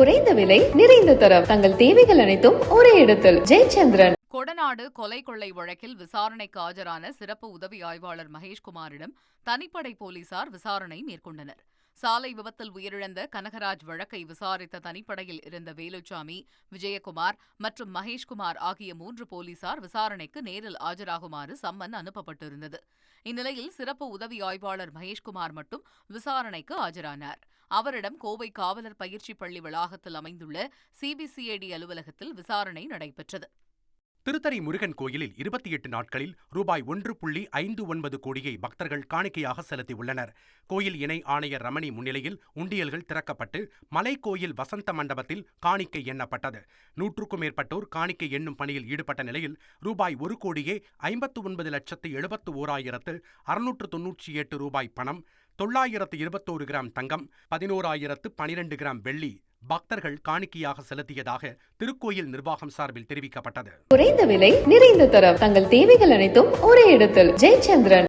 குறைந்த விலை நிறைந்த தரம். தங்கள் தேவைகள் அனைத்தும் ஒரே இடத்தில். ஜெயச்சந்திரன். கொடநாடு கொலை கொள்ளை வழக்கில் விசாரணைக்கு ஆஜரான சிறப்பு உதவி ஆய்வாளர் மகேஷ்குமாரிடம் தனிப்படை போலீசார் விசாரணை மேற்கொண்டனர். சாலை விபத்தில் உயிரிழந்த கனகராஜ் வழக்கை விசாரித்த தனிப்படையில் இருந்த வேலுச்சாமி விஜயகுமார் மற்றும் மகேஷ்குமார் ஆகிய மூன்று போலீசார் விசாரணைக்கு நேரில் ஆஜராகுமாறு சம்மன் அனுப்பப்பட்டிருந்தது. இந்நிலையில் சிறப்பு உதவி ஆய்வாளர் மகேஷ்குமார் மட்டும் விசாரணைக்கு ஆஜரானார். அவரிடம் கோவை காவலர் பயிற்சி பள்ளி வளாகத்தில் அமைந்துள்ள சிபிசிஐடி அலுவலகத்தில் விசாரணை நடைபெற்றது. திருத்தணி முருகன் கோயிலில் இருபத்தி எட்டு நாட்களில் ரூபாய் ஒன்று புள்ளி ஐந்து ஒன்பது கோடியை பக்தர்கள் காணிக்கையாக செலுத்தியுள்ளனர். கோயில் இணை ஆணையர் ரமணி முன்னிலையில் உண்டியல்கள் திறக்கப்பட்டு மலைக்கோயில் வசந்த மண்டபத்தில் காணிக்கை எண்ணப்பட்டது. நூற்றுக்கும் மேற்பட்டோர் காணிக்கை எண்ணும் பணியில் ஈடுபட்ட நிலையில் ரூபாய் ஒரு கோடியே ஐம்பத்து ஒன்பது லட்சத்து எழுபத்து ஓராயிரத்து அறுநூற்று தொன்னூற்றி எட்டு ரூபாய் பணம் தொள்ளாயிரத்து இருபத்தோரு கிராம் தங்கம் பதினோராயிரத்து பனிரெண்டு கிராம் வெள்ளி பக்தர்கள் காணிக்கையாக செலுத்தியதாக திருக்கோயில் நிர்வாகம் சார்பில் தெரிவிக்கப்பட்டது. குறைந்த விலை நிறைந்த தரம். தங்கள் தேவைகள் அனைத்தும் ஒரே இடத்தில். ஜெயச்சந்திரன்.